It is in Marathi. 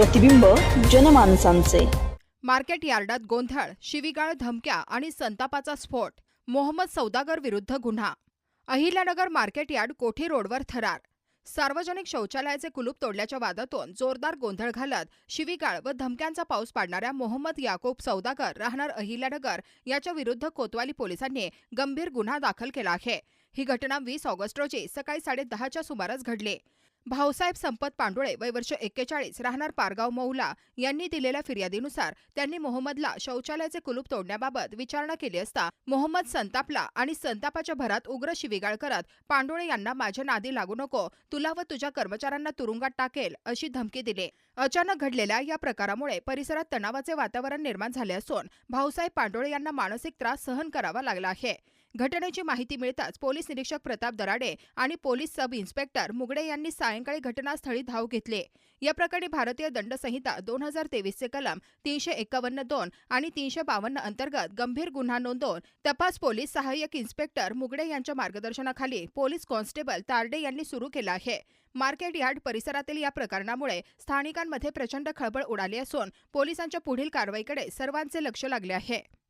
प्रतिबिंब जनमानसांचे. मार्केट यार्डात गोंधळ शिवीगाळ धमक्या आणि संतापाचा स्फोट मोहम्मद सौदागर विरुद्ध गुन्हा. अहिल्यानगर मार्केट यार्ड कोठी रोडवर थरार. सार्वजनिक शौचालयाचे कुलूप तोडल्याच्या वादातून जोरदार गोंधळ घालत शिवीगाळ व धमक्यांचा पाऊस पाडणाऱ्या मोहम्मद याकूब सौदागर राहणार अहिल्यानगर याच्या विरुद्ध कोतवाली पोलिसांनी गंभीर गुन्हा दाखल केला आहे. ही घटना वीस ऑगस्ट रोजी सकाळी साडेदहाच्या सुमारास घडली. भाऊसाहेब संपत पांडुळे वय वर्ष एक्केचाळीस राहणार पारगाव मौला यांनी दिलेल्या फिर्यादीनुसार त्यांनी मोहम्मदला शौचालयाचे कुलूप तोडण्याबाबत विचारणा केली असता मोहम्मद संतापला आणि संतापाच्या भरात उग्र शिवीगाळ करत पांडुळे यांना माझ्या नादी लागू नको तुला व तुझ्या कर्मचाऱ्यांना तुरुंगात टाकेल अशी धमकी दिली. अचानक घडलेल्या या प्रकारामुळे परिसरात तणावाचे वातावरण निर्माण झाले असून भाऊसाहेब पांडुळे यांना मानसिक त्रास सहन करावा लागला आहे. घटनेची माहिती मिळताच पोलीस निरीक्षक प्रताप दराडे आणि पोलीस सब इन्स्पेक्टर मुगडे यांनी सायंकाळी घटनास्थळी धाव घेतले. या प्रकरणी भारतीय दंड संहिता दोन हजार तेवीसचे कलम तीनशे एकावन्न दोन आणि तीनशे बावन्न अंतर्गत गंभीर गुन्हा नोंदवून तपास पोलीस सहाय्यक इन्स्पेक्टर मुगडे यांच्या मार्गदर्शनाखाली पोलीस कॉन्स्टेबल तारडे यांनी सुरू केला आहे. मार्केट यार्ड परिसरातील या प्रकरणामुळे स्थानिकांमध्ये प्रचंड खळबळ उडाली असून पोलिसांच्या पुढील कारवाईकडे सर्वांचे लक्ष लागले आहे.